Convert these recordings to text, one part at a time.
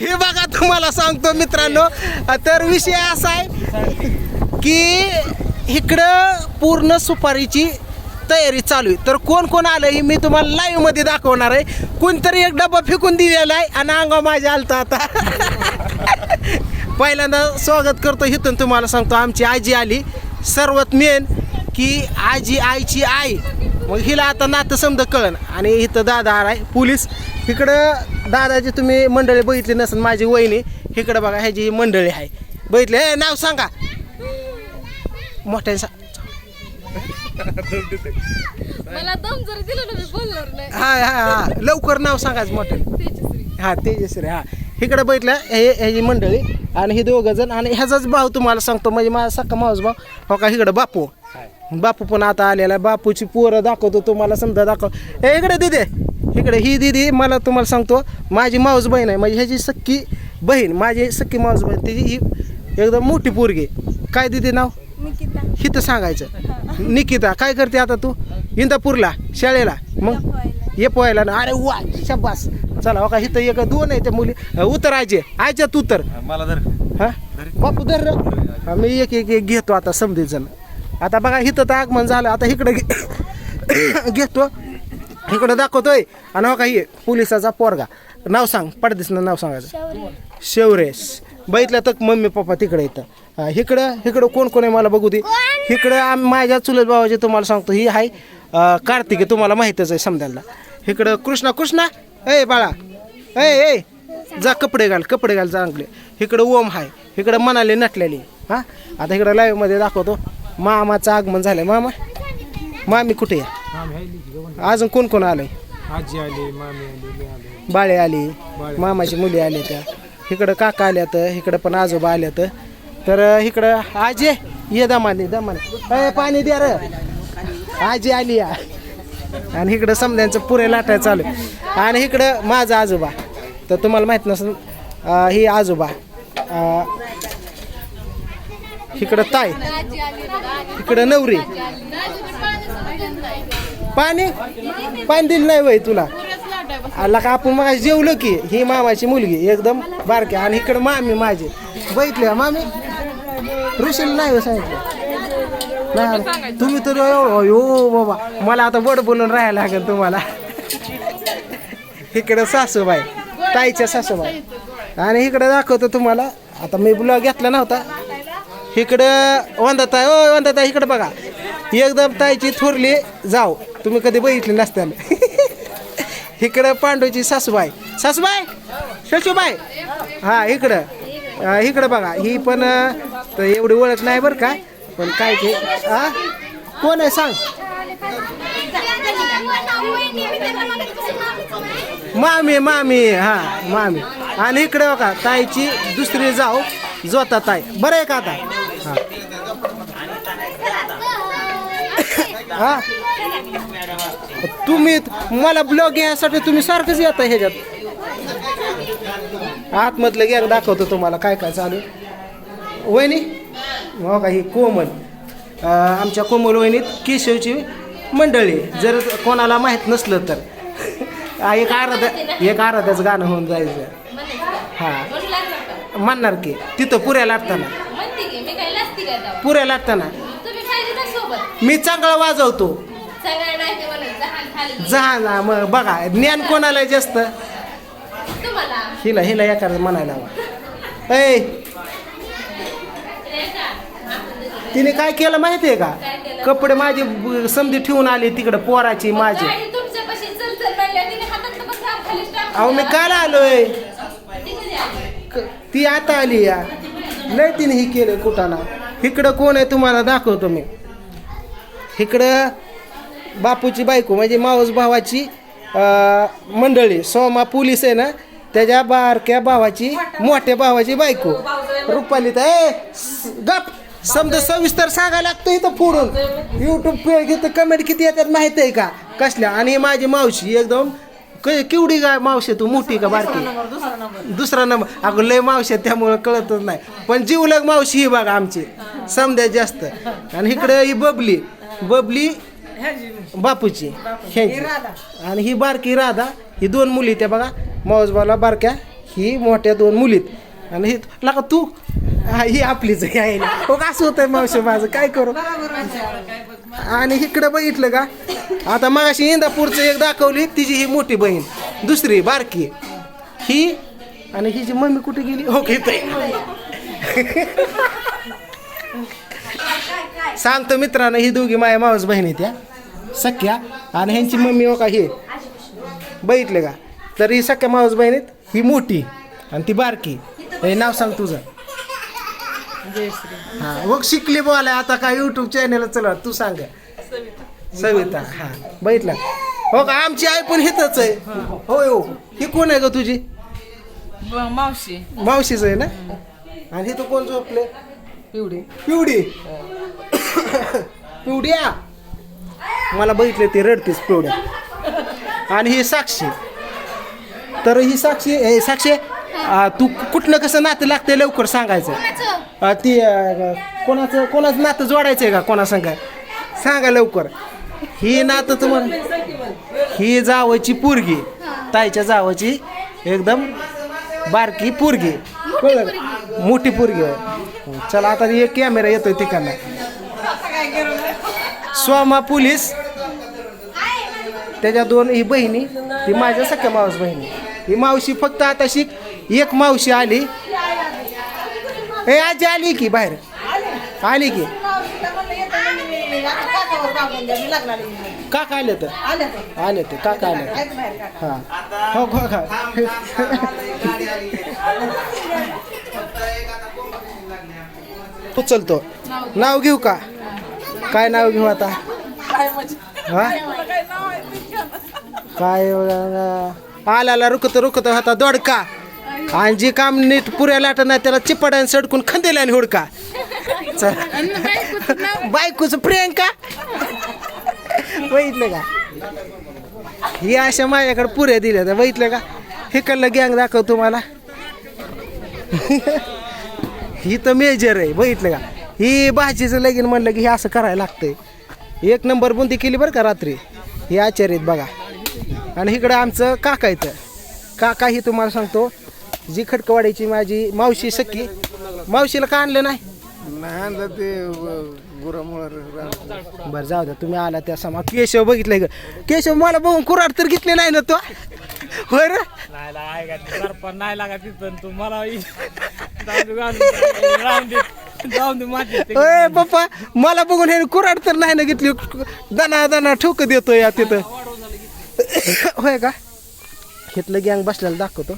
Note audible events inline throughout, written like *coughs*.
हे बघा तुम्हाला सांगतो मित्रांनो. तर विषय असा आहे की इकडं पूर्ण सुपारीची तयारी चालू आहे. तर कोण कोण आलं हे मी तुम्हाला लाईव्हमध्ये दाखवणार आहे. कोणतरी एक डबा फेकून दिलेला आहे आणि अंगा माझ्या आलता आता. पहिल्यांदा स्वागत करतो इथून तुम्हाला सांगतो आमची आजी आली. सर्वात मेन की आजी आईची आई. मग हिला आता नातं समजा कळण आणि इथं दादा आलाय पोलीस. इकडं दादाची तुम्ही मंडळी बघितली नसेल माझी वहिनी. इकडं बघा ह्याची ही मंडळी आहे. बघितले? ए नाव सांगा. मोठ्या सा मला दम जर दिलं ना मी बोलणार नाही. हा हा हा. लवकर नाव सांगायचं मोठ्या तेजश्री. हा तेजश्री हा. इकडे बैठलं हे ह्याची मंडळी आणि हे दोघं जण आणि ह्याचाच भाऊ तुम्हाला सांगतो. म्हणजे माझा सक्का मावस भाऊ. हो का इकडं बापू. बापू पण आता आलेला आहे. बापूची पोरं दाखवतो तुम्हाला समजा दाखव हे इकडे दिदे इकडे ही दिदी मला तुम्हाला सांगतो माझी मावस बहीण आहे म्हणजे ह्याची सक्की बहीण माझी सक्की मावस बहीण तिची ही एकदम मोठी पोरगी काय दिदी नाव? निकिता. हिथं सांगायचं. निकिता काय करते आता तू? इंदापूरला शाळेला. मग? ये पोहायला ना? अरे वा शब्बास चला हो का इथं एक दोन आहे त्या मुली. अ, उतर आजे आयच्यात उतर मला जर हा? बापू धर. मी एक एक एक घेतो आता समजे जण आता बघा इथं तर आगमन झालं. आता इकडं घे- *coughs* घेतो. इकडं दाखवतोय. आणि हो काही पोलिसाचा पोरगा. नाव सांग पडदिसनं नाव सांगायचं. शेवरेश. बघितलं तर मम्मी पप्पा तिकडे येतं इकडं इकडं कोण कोण आहे मला बघू दे. इकडं आम्ही माझ्या चुलत भावाचे तुम्हाला सांगतो ही आहे कार्तिक तुम्हाला माहीतच आहे समजायला. इकडं कृष्णा कृष्णा ए बाळा. ए ए जा कपडे घाल कपडे घाल चांगले इकडं ओम आहे इकडं मनाले नटलेली. हां आता इकडं लाईव्हमध्ये दाखवतो. मामाचं आगमन झालं मामा मामी कुठे आहे अजून कोण कोण आलंय? आजी आली मामी आली मी आलो. बाळे आली मामाची मुली आल्या त्या. इकडं काका आल्यात इकडं पण आजोबा आल्यात तर. इकडं आजी ये दमाने दमाने. अय पाणी द्या र. आजी आली या. आणि इकडं समद्यांचं पुरे लाटाय चालू आहे. आणि इकडं माझा आजोबा. तर तुम्हाला माहीत नसेल अं, ही आजोबा. अं, इकडं ताय इकडं नवरी. पाणी? पाणी दिलं नाही वय तुला. आला का आपण मग जेवलं की ही मामाची मुलगी एकदम बारकी आणि इकडं मामी माझी. बघितली मामी? ऋषीला नाही हो सांगितलं. नाही तुम्ही तर यो बाबा मला आता वड बोलून राहायला लागेल तुम्हाला. इकडं सासूबाई ताईच्या सासूबाई. आणि इकडं दाखवतो तुम्हाला. आता मी ब्लॉग घेतला नव्हता. इकडं वंदताय ओ वंदताय इकडं बघा. एकदम ताईची थोरली जाऊ. तुम्ही कधी बघितली नसताना *laughs* इकडं पांडूची सासूबाई. सासूबाई? शशूबाई? हा इकडं. इकडं बघा. ही पण एवढी ओळख नाही बरं का. पण काय ते हा कोण आहे सांग? मामी मामी. हा मामी. आणि इकडे बघा ताईची दुसरी जाऊ जोता ताई. बरं आहे का आता? हा. हा? तुम्ही मला ब्लॉग घ्यायसाठी तुम्ही सारखंच येता ह्याच्यात. आतमधलं गॅग दाखवतो तुम्हाला काय काय चालू. वहिनी? हो का ही कोमल. आमच्या कोमल वहिनीत केशवची मंडळी जर कोणाला माहीत नसलं तर. एक आराध्या एक आराध्याचं गाणं होऊन जायचं. हा. म्हणणार की तिथं पुऱ्या तेव्हा. पुऱ्या लाटताना तुम्ही पाहिजे ना सोबत मी चांगला वाजवतो. जहा मग बघा ज्ञान कोणाला जास्त? हिला हिला एखादं म्हणायला ऐ तिने काय केलं माहिती आहे का कपडे माझे समधी ठेवून आले तिकडं पोराची माझी. अहो मी काल आलोय. ती आता आली या. लय तिने ही केलं कुठाना इकडं कोण आहे तुम्हाला दाखवतो मी. इकडं बापूची बायको म्हणजे मावस भावाची मंडळी सोमा पोलीस आहे ना त्याच्या बारक्या भावाची मोठ्या भावाची बायको. रुपाली तर ए गप. समजा सविस्तर सांगायला लागतं इथं फोडून. युट्यूब घेतं कमेंट किती येतात माहीत आहे का? कसल्या? आणि माझी मावशी एकदम क- केवढी काय मावशी तू? मोठी का बारकी? दुसरा नंबर. अगं लय मावशी आहेत, त्यामुळं कळतच नाही. पण जीवलग मावशी ही बघा आमची. समजा जास्त. आणि इकडे ही बबली. बबली बापूची. ह्यांची. आणि ही बारकी राधा ही दोन मुली त्या बघा. मावसबाला बारक्या ही मोठ्या दोन मुलीत. आणि ही लका तू. हा ही आपलीच आहे यायला हो का असं होतंय मावशी माझं. काय करू? आणि इकडं बघितलं का? आता मगाशी इंदापूरचं एक दाखवली. तिची ही मोठी बहीण. दुसरी बारकी. ही आणि हिची मम्मी कुठे गेली? हो घेतोय *laughs* *laughs* सांगतो मित्रांनो ही दोघी माझ्या मावस बहिणी त्या सख्या आणि ह्यांची मम्मी हो का हे. बघितले का? तर ही सख्या मावस बहिणीत ही मोठी आणि ती बारकी. हे नाव सांग तुझं. हा मग शिकली बोलाय आता काय युट्यूब चॅनल चला तू सांग. सविता हा बघितलं. हो का? आमची आई पण हिथच आहे. होय हो. ही कोण आहे ग तुझी? मावशी. मावशीच आहे ना? आणि हे तो कोण झोपले? पिवडी. पिवडी. पिवड्या. मला बघितले ते रडतेस पिवड्या. आणि ही साक्षी. तर ही साक्षी हे साक्षी आ, तू कुठलं कसं नातं लागतंय लवकर सांगायचं? आ, ती अ, कोणाचं कोणाचं नातं जोडायचं आहे का? कोणा सांगा? सांगा लवकर. ही नातं तुम्हाला ही जावाची पोरगी. ताईच्या जावाची एकदम बारकी पोरगी. कळलं? का? मोठी पोरगी. चला आता एक कॅमेरा येतोय तिकडनं. स्वामा पोलीस. त्याच्या दोन ही बहिणी ती माझ्या सख्या मावस बहिणी. ही मावशी फक्त आता शिक एक मावशी आली. ए आजी आली की बाहेर? आली की? काका आले तर? आले तर काका आले हा. हो हो का उचलतो नाव घेऊ का? काय नाव घेऊ आता? हा? काय अं, आल्याला रुकत रुकत होता दोडका. आणि जे काम नीट पुऱ्या लाट नाही त्याला चिपड्याने सडकून खंदेला आणि हुडका. चल. बायकोच प्रियंका? बघितलं का? ही अशा माझ्याकडे पुऱ्या दिल्या त्या बघितलं का? हिकडलं गँग दाखव तुम्हाला. *laughs* ही तर मेजर आहे बघितलं का? ही भाजीचं लगीन म्हणलं की हे असं करायला लागतंय. एक नंबर बुंदी केली बरं का रात्री. ही आचार्य आहेत बघा. आणि इकडं आमचं काका इथं काका ही तुम्हाला सांगतो जी खडकवाडीची माझी मावशी सख्खी मावशीला का आणलं नाही? नाही ते गुरामुळे बरं जाऊ द्या तुम्ही आला त्या समा केशव बघितलंय का? केशव मला बघून कुराड तर घेतले नाही ना तो. होय रे? नाही पण नाही लागत तिथं तू मला अय पप्पा मला बघून हे कुराड तर नाही ना घेतली. दणा दणा ठोक देतो या तिथं. होय का? घेतलं गँग बसल्याला दाखवतो.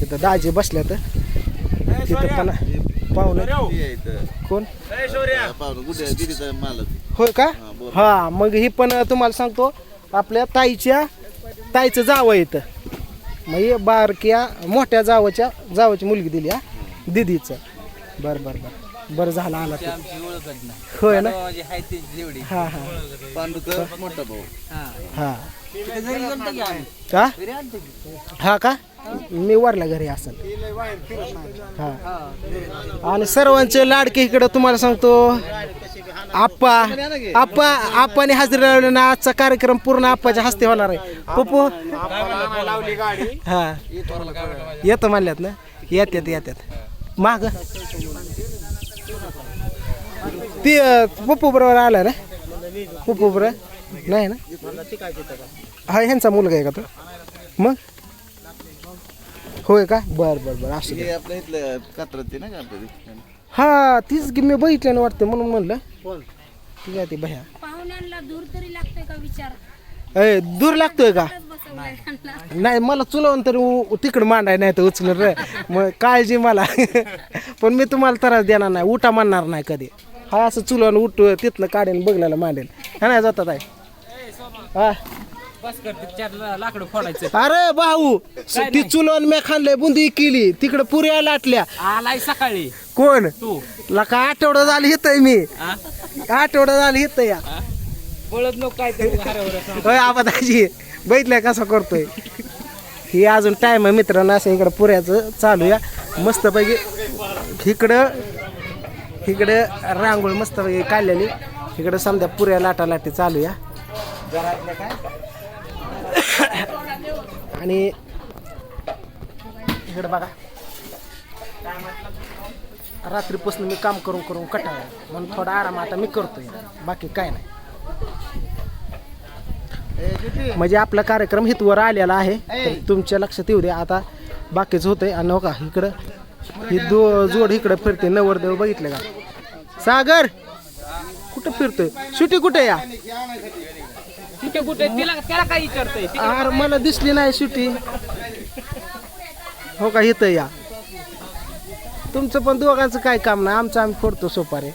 तिथं दाजी बसल्या तर. तिथं पण पाहुणे. कोण? होय का? हा मग ही पण तुम्हाला सांगतो आपल्या ताईच्या ताईचं जावं येतं मग हे बारक्या मोठ्या जावाच्या जावाची मुलगी दिली हा दिदीचं. बरं बरं बरं. बरं झालं आला ते होय ना? हा हा. मोठा भाऊ. हा. का? हा का? मी वरला घरी असेल हा. आणि सर्वांचे लाडके इकडं तुम्हाला सांगतो. आप्पा आप्पा आप्पाने हजेरी लावली ना आजचा कार्यक्रम पूर्ण आप्पाच्या हस्ते होणार आहे. पप्पू? हा. येतो म्हणल्यात ना? येतात येतात माग. ती पप्पू बरोबर आला ना? पप्पू बरोबर? नाही ना? हा ह्यांचा मुलगा आहे का तो? मग? होय का? बर बर बर असं. आपल्या इथलं कात्रात ना का हा तीच मी बघितलं ना वाटतं म्हणून म्हणलं. ठीक आहे ती भया पाहुण्यांना दूर तरी लागतंय का विचार? अय दूर लागतोय का. नाही मला चुलवून तरी उ- तिकडं मांडाय नाही तर उचलून रे. मग काळजी मला. *laughs* पण मी तुम्हाला त्रास देणार नाही उठा म्हणणार नाही कधी. हा असं चुलवून उठ तिथनं काढेन बघल्याला मांडेल. हा नाही जातात आहे हा. बस कर ते चार ला- लाकडं फोडायचं अरे भाऊ ती चुलवून मी खाल्लंय बुंदी केली. तिकडं पुऱ्या लाटल्या. आलाय सकाळी. कोण? तू. लका आठवडा झालं हितय मी. हा? आठवडा झालं हित या. बळत नको काय ते हरवलं होय आबादाजी बघितलंय कसा करतोय? ही अजून टाइम आहे मित्रांनो असं इकडं पुऱ्याचं चालू या मस्तपैकी इकडं इकडं रांगोळ मस्तपैकी काढलेली. इकडं समजा पुऱ्या लाटा लाटी चालू या आणि इकडं बघा. रात्रीपासून मी काम करून करून कटाळा म्हणून थोडा आराम आता मी करतोय. बाकी काय नाही. म्हणजे आपला कार्यक्रम हितवर आलेला आहे. तर तुमच्या लक्षात येऊ दे आता बाकीच होतंय. आणि हो का इकडं ही दो जोड इकडं फिरते नवरदेव बघितलं का? सागर कुठं फिरतोय? सुटी कुठे या? कुठे कुठे? तिला त्याला काय विचारतंय? अरे मला दिसली नाही सुटी. हो का इथं या. तुमचं पण दोघांचं काय काम नाही. आमचं आम्ही फोडतो सोपारे.